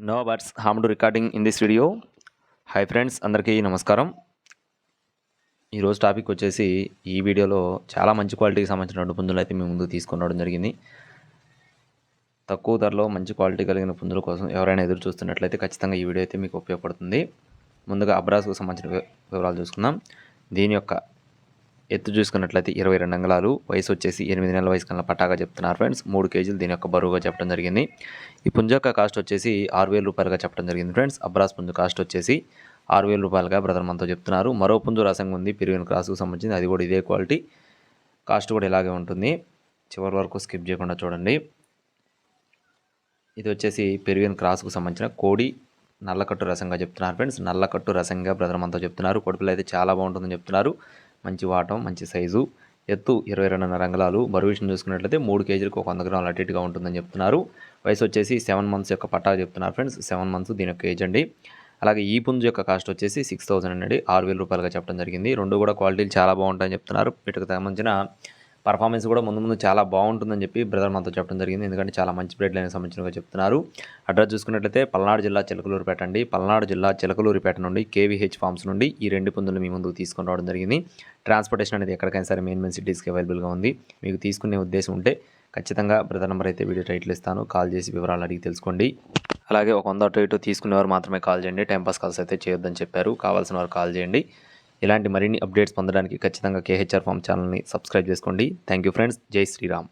No buts ham recording in this video hi friends అందరికీ నమస్కారం. ఈరోజు టాపిక్ వచ్చేసి ఈ వీడియోలో చాలా మంచి క్వాలిటీకి సంబంధించిన రెండు పుంజులు అయితే మేము ముందు తీసుకొని రావడం జరిగింది. తక్కువ ధరలో మంచి క్వాలిటీ కలిగిన పుంజుల కోసం ఎవరైనా ఎదురు చూస్తున్నట్లయితే ఖచ్చితంగా ఈ వీడియో అయితే మీకు ఉపయోగపడుతుంది. ముందుగా అబ్రాస్కు సంబంధించిన వివరాలు చూసుకుందాం. దీని యొక్క ఎత్తు చూసుకున్నట్లయితే ఇరవై రెండు అంగళాలు వయసు వచ్చేసి ఎనిమిది నెలల వయసు కన్నా పట్టాగా చెప్తున్నారు ఫ్రెండ్స్. మూడు కేజీలు దీని యొక్క బరువుగా చెప్పడం జరిగింది. ఈ పుంజ యొక్క కాస్ట్ వచ్చేసి ఆరు వేల రూపాయలుగా చెప్పడం జరిగింది ఫ్రెండ్స్. అబ్రాస్ పుంజు కాస్ట్ వచ్చేసి ఆరు వేల రూపాయలుగా బ్రదర్ మనతో చెప్తున్నారు. మరో పుంజు రసంగా ఉంది పెరిగిన క్రాస్కు సంబంధించింది. అది కూడా ఇదే క్వాలిటీ. కాస్ట్ కూడా ఇలాగే ఉంటుంది. చివరి వరకు స్కిప్ చేయకుండా చూడండి. ఇది వచ్చేసి పెరిగిన క్రాస్కు సంబంధించిన కోడి నల్లకట్టు రసంగా చెప్తున్నారు ఫ్రెండ్స్. నల్లకట్టు రసంగా బ్రదర్ మనతో చెప్తున్నారు. కొడుపులు అయితే చాలా బాగుంటుందని చెప్తున్నారు. మంచి వాటం మంచి సైజు ఎత్తు ఇరవై రెండున్నర అంగళాలు. బరువు విషయం చూసుకున్నట్లయితే మూడు కేజీలకు ఒక వంద గ్రాములు అటు ఇటుగా ఉంటుందని చెప్తున్నారు. వయసు వచ్చేసి సెవెన్ మంత్స్ యొక్క పట్టా చెప్తున్నారు ఫ్రెండ్స్. సెవెన్ మంత్స్ దీని యొక్క ఏజ్ అండి. అలాగే ఈ పుంజు యొక్క కాస్ట్ వచ్చేసి సిక్స్ థౌసండ్ అండి. ఆరు వేల రూపాయలుగా చెప్పడం జరిగింది. రెండు కూడా క్వాలిటీలు చాలా బాగుంటాయని చెప్తున్నారు. వీటికి సంబంధించిన పర్ఫార్మెన్స్ కూడా ముందు ముందు చాలా బాగుంటుందని చెప్పి బ్రదర్ మనతో చెప్పడం జరిగింది. ఎందుకంటే చాలా మంచి బ్రెడ్ లైన్ సంబంధించినగా చెప్తున్నారు. అడ్రస్ చూసుకున్నట్లయితే పల్నాడు జిల్లా చిలకలూరుపేట అండి. పల్నాడు జిల్లా చిలకలూరుపేట నుండి కేవీహెచ్ ఫార్మ్స్ నుండి ఈ రెండు పందులు మీ ముందుకు తీసుకొని రావడం జరిగింది. ట్రాన్స్పోర్టేషన్ అనేది ఎక్కడికైనా సరే మెయిన్ మెయిన్ సిటీస్కి అవైలబుల్గా ఉంది. మీకు తీసుకునే ఉద్దేశం ఉంటే ఖచ్చితంగా బ్రదర్ నెంబర్ అయితే వీడియో టైటిల్ ఇస్తాను. కాల్ చేసి వివరాలు అడిగి తెలుసుకోండి. అలాగే ఒక వంద అటు ఇటు తీసుకునేవారు మాత్రమే కాల్ చేయండి. టైంపాస్ కాల్స్ అయితే చేయొద్దని చెప్పారు. కావాల్సిన వారు కాల్ చేయండి. ఇలాంటి మరిన్ని అప్డేట్స్ పొందడానికి ఖచ్చితంగా కేహెచ్ఆర్ ఫామ్ ఛానల్ని సబ్స్క్రైబ్ చేసుకోండి. థ్యాంక్ యూ ఫ్రెండ్స్ జై శ్రీరామ్.